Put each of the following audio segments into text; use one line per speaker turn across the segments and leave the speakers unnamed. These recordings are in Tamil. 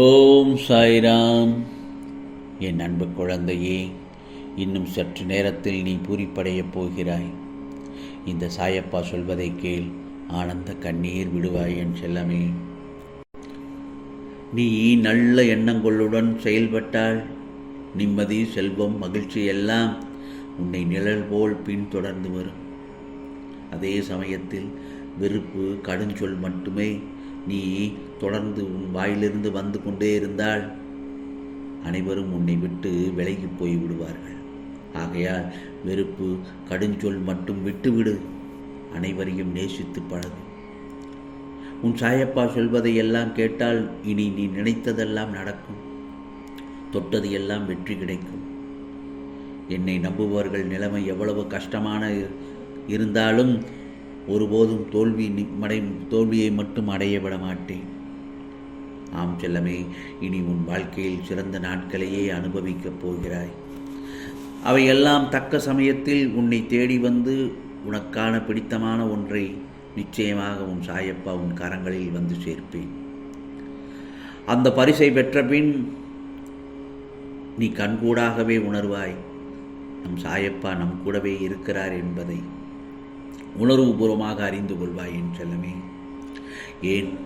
ஓம் சாய்ராம். என் அன்பு குழந்தையே இன்னும் சற்று நேரத்தில் நீ பூரிப்படையப் போகிறாய். இந்த சாயப்பா சொல்வதை கேள் ஆனந்த கண்ணீர் விடுவாய் என் செல்லமே. நீ நல்ல எண்ணங்களுடன் செயல்பட்டால் நிம்மதி செல்வம் மகிழ்ச்சி எல்லாம் உன்னை நிழல் போல் பின்தொடர்ந்து வரும். அதே சமயத்தில் வெறுப்பு கடுஞ்சொல் மட்டுமே நீ தொடர்ந்து உன் வாயிலிருந்து வந்து கொண்டே இருந்தால் அனைவரும் உன்னை விட்டு விலகி போய் விடுவார்கள். ஆகையால் வெறுப்பு கடுஞ்சொல் மட்டும் விட்டுவிடு. அனைவரையும் நேசித்து பழகு. உன் சாயப்பா சொல்வதை எல்லாம் கேட்டால் இனி நீ நினைத்ததெல்லாம் நடக்கும். தொட்டது எல்லாம் வெற்றி கிடைக்கும். என்னை நம்புபவர்கள் நிலைமை எவ்வளவு கஷ்டமான இருந்தாலும் ஒருபோதும் தோல்வி நி- மடை தோல்வியை மட்டும் அடைய விட மாட்டேன் ஆம் செல்லமே இனி உன் வாழ்க்கையில் சிறந்த நாட்களையே அனுபவிக்கப் போகிறாய். அவையெல்லாம் தக்க சமயத்தில் உன்னை தேடி வந்து உனக்கான பிடித்தமான ஒன்றை நிச்சயமாக உன் சாயப்பா உன் கரங்களில் வந்து சேர்ப்பேன். அந்த பரிசை பெற்ற பின் நீ கண்கூடாகவே உணர்வாய் நம் சாயப்பா நம் கூடவே இருக்கிறார் என்பதை. உணர்வுபூர்வமாக அறிந்து கொள்வாய் என் செல்லமே. ஏன்?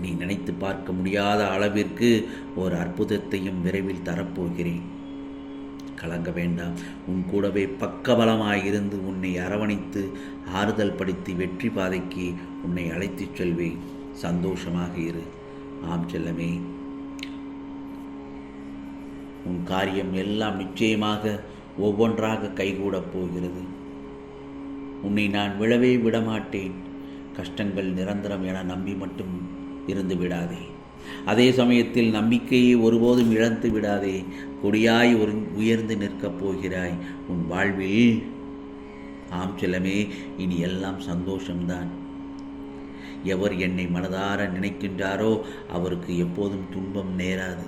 நீ நினைத்து பார்க்க முடியாத அளவிற்கு ஒரு அற்புதத்தையும் விரைவில் தரப்போகிறேன். கலங்க வேண்டாம். உன் கூடவே பக்கபலமாயிருந்து உன்னை அரவணைத்து ஆறுதல் படுத்தி வெற்றி பாதைக்கு உன்னை அழைத்துச் செல்வேன். சந்தோஷமாக இரு. ஆம் செல்லமே. உன் காரியம் எல்லாம் நிச்சயமாக ஒவ்வொன்றாக கைகூடப் போகிறது. உன்னை நான் விழவே விடமாட்டேன். கஷ்டங்கள் நிரந்தரம் என நம்பி மட்டும் இருந்து விடாதே. அதே சமயத்தில் நம்பிக்கையை ஒருபோதும் இழந்து விடாதே. கொடியாய் ஒரு உயர்ந்து நிற்கப் போகிறாய் உன் வாழ்வில். ஆம் செல்லமே இனி எல்லாம் சந்தோஷம்தான். எவர் என்னை மனதார நினைக்கின்றாரோ அவருக்கு எப்போதும் துன்பம் நேராது.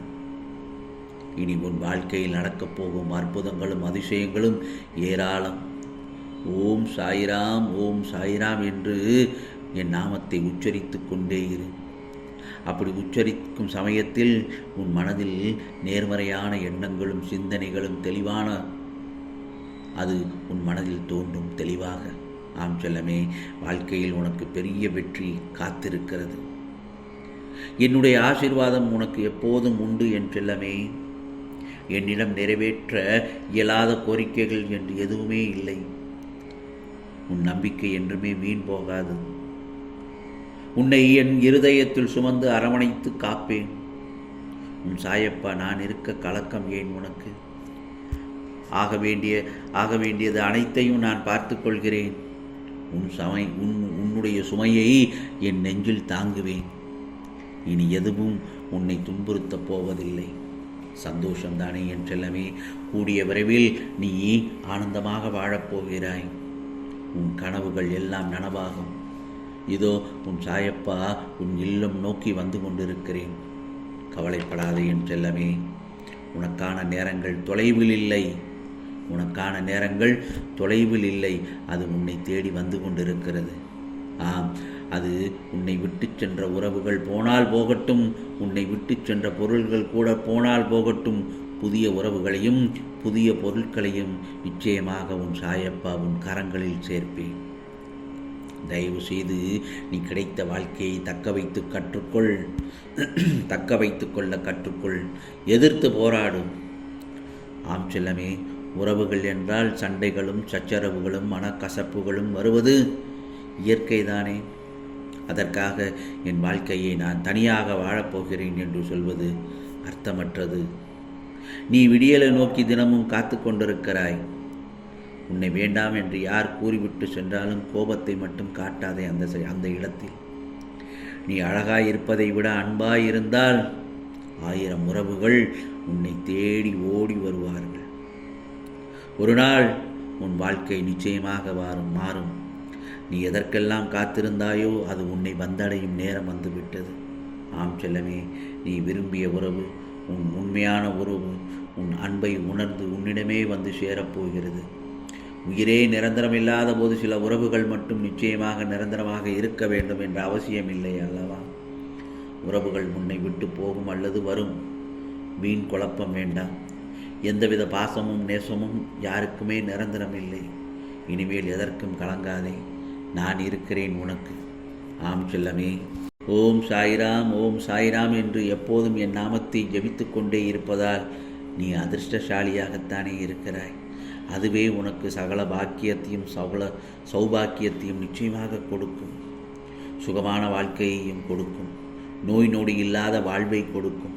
இனி உன் வாழ்க்கையில் நடக்கப் போகும் அற்புதங்களும் அதிசயங்களும் ஏராளம். ஓம் சாய்ராம் ஓம் சாய்ராம் என்று என் நாமத்தை உச்சரித்து கொண்டே இரு. அப்படி உச்சரிக்கும் சமயத்தில் உன் மனதில் நேர்மறையான எண்ணங்களும் சிந்தனைகளும் தெளிவான அது உன் மனதில் தோன்றும் தெளிவாக. ஆம் செல்லமே வாழ்க்கையில் உனக்கு பெரிய வெற்றி காத்திருக்கிறது. என்னுடைய ஆசீர்வாதம் உனக்கு எப்போதும் உண்டு என் செல்லமே. என்னிடம் நிறைவேற்ற இயலாத கோரிக்கைகள் என்று எதுவுமே இல்லை. உன் நம்பிக்கை என்றுமே வீண் போகாது. உன்னை என் இருதயத்தில் சுமந்து அரவணைத்து காப்பேன். உன் சாயப்பா நான் இருக்க கலக்கம் ஏன் உனக்கு? ஆக வேண்டிய ஆக வேண்டியது அனைத்தையும் நான் பார்த்து கொள்கிறேன். உன் சமை உன் உன்னுடைய சுமையை என் நெஞ்சில் தாங்குவேன். இனி எதுவும் உன்னை துன்புறுத்தப் போவதில்லை. சந்தோஷம்தானே என் செல்லமே. கூடிய விரைவில் நீ ஆனந்தமாக வாழப்போகிறாய் உன் கனவுகள் எல்லாம் நனவாகும். இதோ உன் சாயப்பா உன் இல்லம் நோக்கி வந்து கொண்டிருக்கிறேன். கவலைப்படாதே என் செல்லமே உனக்கான நேரங்கள் தொலைவில் இல்லை. உனக்கான நேரங்கள் தொலைவில் இல்லை. அது உன்னை தேடி வந்து கொண்டிருக்கிறது. ஆம் அது உன்னை விட்டுச் சென்ற உறவுகள் போனால் போகட்டும். உன்னை விட்டுச் சென்ற பொருள்கள் கூட போனால் போகட்டும். புதிய உறவுகளையும் புதிய பொருட்களையும் நிச்சயமாக உன் சாயப்பா உன் கரங்களில் சேர்ப்பேன். தயவு செய்து நீ கிடைத்த வாழ்க்கையை தக்க வைத்து கற்றுக்கொள். தக்க வைத்து கொள்ள கற்றுக்கொள். எதிர்த்து போராடும். ஆம் செல்லமே உறவுகள் என்றால் சண்டைகளும் சச்சரவுகளும் மனக்கசப்புகளும் வருவது இயற்கைதானே. அதற்காக என் வாழ்க்கையை நான் தனியாக வாழப்போகிறேன் என்று சொல்வது அர்த்தமற்றது. நீ விடியலை நோக்கி தினமும் காத்து கொண்டிருக்கிறாய். உன்னை வேண்டாம் என்று யார் கூறிவிட்டு சென்றாலும் கோபத்தை மட்டும் காட்டாதே அந்த அந்த இடத்தில். நீ அழகாய் இருப்பதை விட அன்பாய் இருந்தால் ஆயிரம் உறவுகள் உன்னை தேடி ஓடி வருவார்கள். ஒரு நாள் உன் வாழ்க்கை நிச்சயமாக மாறும் மாறும். நீ எதற்கெல்லாம் காத்திருந்தாயோ அது உன்னை வந்தடையும் நேரம் வந்துவிட்டது ஆம் செல்லமே நீ விரும்பிய உறவு உன் உண்மையான உறவு உன் அன்பை உணர்ந்து உன்னிடமே வந்து சேரப்போகிறது. உயிரே நிரந்தரம் இல்லாத போது சில உறவுகள் மட்டும் நிச்சயமாக நிரந்தரமாக இருக்க வேண்டும் என்ற அவசியம் இல்லை அல்லவா? உறவுகள் உன்னை விட்டு போகும் அல்லது வரும். வீண் குழப்பம் வேண்டாம். எந்தவித பாசமும் நேசமும் யாருக்குமே நிரந்தரம் இல்லை இனிமேல் எதற்கும் கலங்காதே. நான் இருக்கிறேன் உனக்கு. ஆம் செல்லமே. ஓம் சாய்ராம் ஓம் சாய்ராம் என்று எப்போதும் என் நாமத்தை ஜபித்து கொண்டே இருப்பதால் நீ அதிர்ஷ்டசாலியாகத்தானே இருக்கிறாய். அதுவே உனக்கு சகல பாக்கியத்தையும் சகல சௌபாக்கியத்தையும் நிச்சயமாக கொடுக்கும். சுகமான வாழ்க்கையையும் கொடுக்கும். நோய் நொடி இல்லாத வாழ்வை கொடுக்கும்.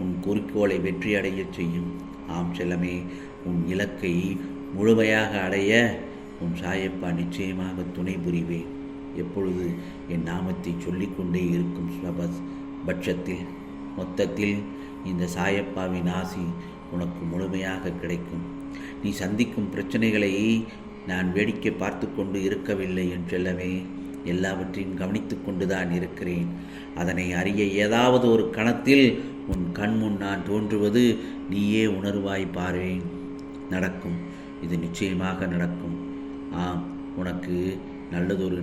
உன் குறிக்கோளை வெற்றியடையச் செய்யும். ஆம் செல்லமே உன் இலக்கை முழுமையாக அடைய உன் சாயப்பா நிச்சயமாக துணை புரிவேன். எப்பொழுது என் நாமத்தை சொல்லிக்கொண்டே இருக்கும் ஸ்வபஸ் பட்சத்தில் மொத்தத்தில் இந்த சாயப்பாவின் ஆசி உனக்கு முழுமையாக கிடைக்கும். நீ சந்திக்கும் பிரச்சனைகளை நான் வேடிக்கை பார்த்து கொண்டு இருக்கவில்லை என் செல்லவே எல்லாவற்றையும் கவனித்து கொண்டுதான் இருக்கிறேன். அதனை அறிய ஏதாவது ஒரு கணத்தில் உன் கண் முன் நான் தோன்றுவது நீயே உணர்வாய் பாருவேன் நடக்கும் இது நிச்சயமாக நடக்கும். ஆம் உனக்கு நல்லதொரு